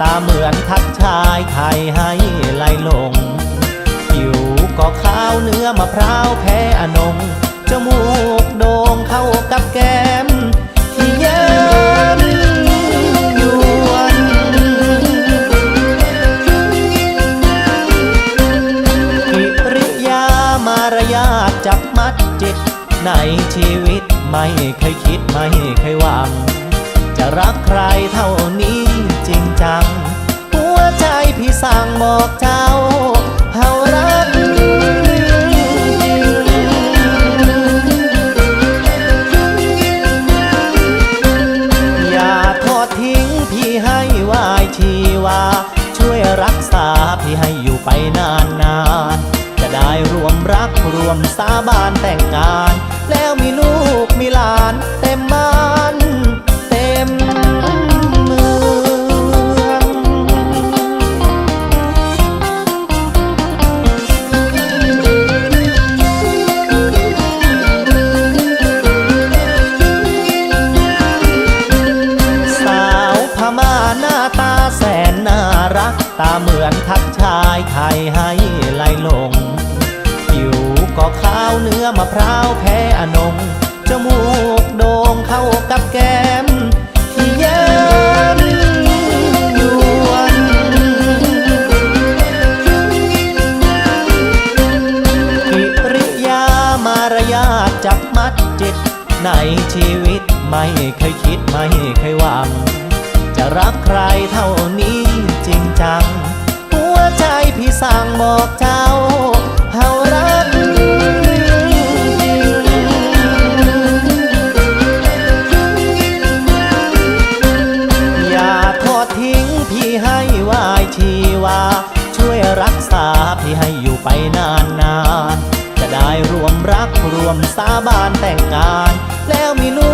ตาเหมือนทักทายไทยให้ไหลลง ผิวก็ขาวเนื้อมะพร้าวแพ้อนง จมูกโด่งเข้ากับแก้มที่เยิ้มยวนกิริยามารยาทจับมัดจิต ในชีวิตไม่เคยคิดไม่เคยหวัง จะรักใครเท่านี้ จัง หัวใจพี่สั่งบอกเจ้าเฮารักจริงอย่าทอดทิ้งพี่ให้วายชีวา ช่วยรักษาพี่ให้อยู่ไปนานนานๆจะได้รวมรักรวมสาบานแต่งงาน แล้วมีลูกมีหลานเต็มบ้าน ตาเหมือนทักชายไทยให้ไหลลง ผิวก็ขาวเนื้อมะพร้าวแพ้อนง จมูกโด่งเข้ากับแก้มที่เยิ้มยวนกิริยามารยาทจับมัดจิต ในชีวิตไม่เคยคิดไม่เคยหวัง จะรักใครเท่านี้ จริงจัง หัวใจพี่สั่งบอกเจ้าเฮารักจริงอย่าทอดทิ้งพี่ให้วายชีวา ช่วยรักษาพี่ให้อยู่ไปนานนานๆจะได้รวมรักรวมสาบานแต่งงาน แล้วมีลูก